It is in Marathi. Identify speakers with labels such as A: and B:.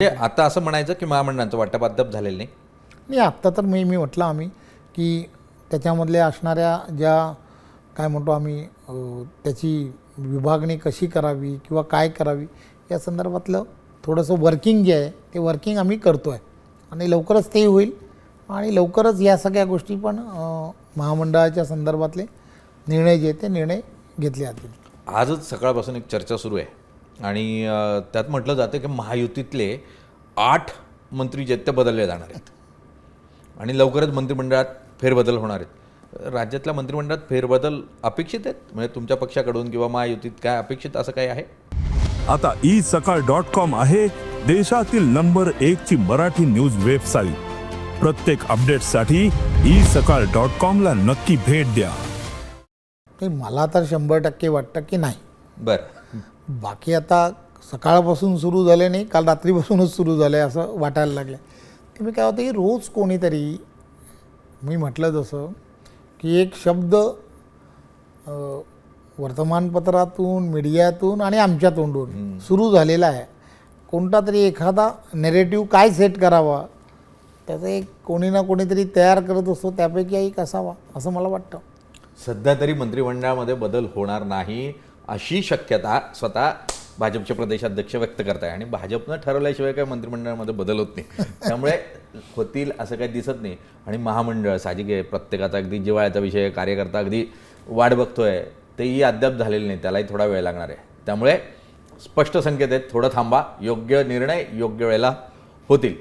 A: म्हणजे आता असं म्हणायचं की महामंडळांचं वाटप अद्याप झालेलं नाही.
B: नाही आत्ता तर मी मी म्हटलं आम्ही की त्याच्यामधल्या असणाऱ्या ज्या काय म्हणतो आम्ही त्याची विभागणी कशी करावी किंवा काय करावी या संदर्भातलं थोडंसं वर्किंग जे आहे ते वर्किंग आम्ही करतो आहे आणि लवकरच ते होईल. आणि लवकरच या सगळ्या गोष्टी पण महामंडळाच्या संदर्भातले निर्णय जे ते निर्णय घेतले जातील.
A: आजच सकाळपासून एक चर्चा सुरू आहे. आणि त्यात म्हटलं जातं की महायुतीतले आठ मंत्री जे ते बदलले जाणार आहेत. आणि लवकरच मंत्रिमंडळात फेरबदल होणार आहेत. राज्यातल्या मंत्रिमंडळात फेरबदल अपेक्षित आहेत? म्हणजे तुमच्या पक्षाकडून किंवा महायुतीत काय अपेक्षित असं काही आहे?
C: आता ई सकाळ डॉट कॉम आहे देशातील नंबर एक ची मराठी न्यूज वेबसाईट. प्रत्येक अपडेटसाठी ई सकाळ डॉट कॉम ला नक्की भेट द्या.
B: मला तर शंभर टक्के वाटतं की नाही.
A: बरं.
B: बाकी आता सकाळपासून सुरू झाले नाही काल रात्रीपासूनच सुरू झालं आहे असं वाटायला लागलं. ते मी काय होतं की रोज कोणीतरी मी म्हटलं जसं की एक शब्द वर्तमानपत्रातून मीडियातून आणि आमच्या तोंडून सुरू झालेला आहे. कोणता तरी एखादा नेरेटिव्ह काय सेट करावा त्याचं एक कोणी ना कोणीतरी तयार करत असतो त्यापैकी एक असावा असं मला वाटतं.
A: सध्या तरी मंत्रिमंडळामध्ये बदल होणार नाही. अशी शक्यता स्वतः भाजपचे प्रदेशाध्यक्ष व्यक्त करत आहे आणि भाजपनं ठरवल्याशिवाय काय मंत्रिमंडळामध्ये बदल होत नाही. त्यामुळे होतील असं काही दिसत नाही. आणि महामंडळ साहजिक आहे. प्रत्येकाचा अगदी जिव्हाळ्याचा विषय कार्यकर्ता अगदी वाट बघतोय. तेही अद्याप झालेलं नाही. त्यालाही थोडा वेळ लागणार आहे. त्यामुळे स्पष्ट संकेत आहेत. थोडं थांबा. योग्य निर्णय योग्य वेळेला होतील.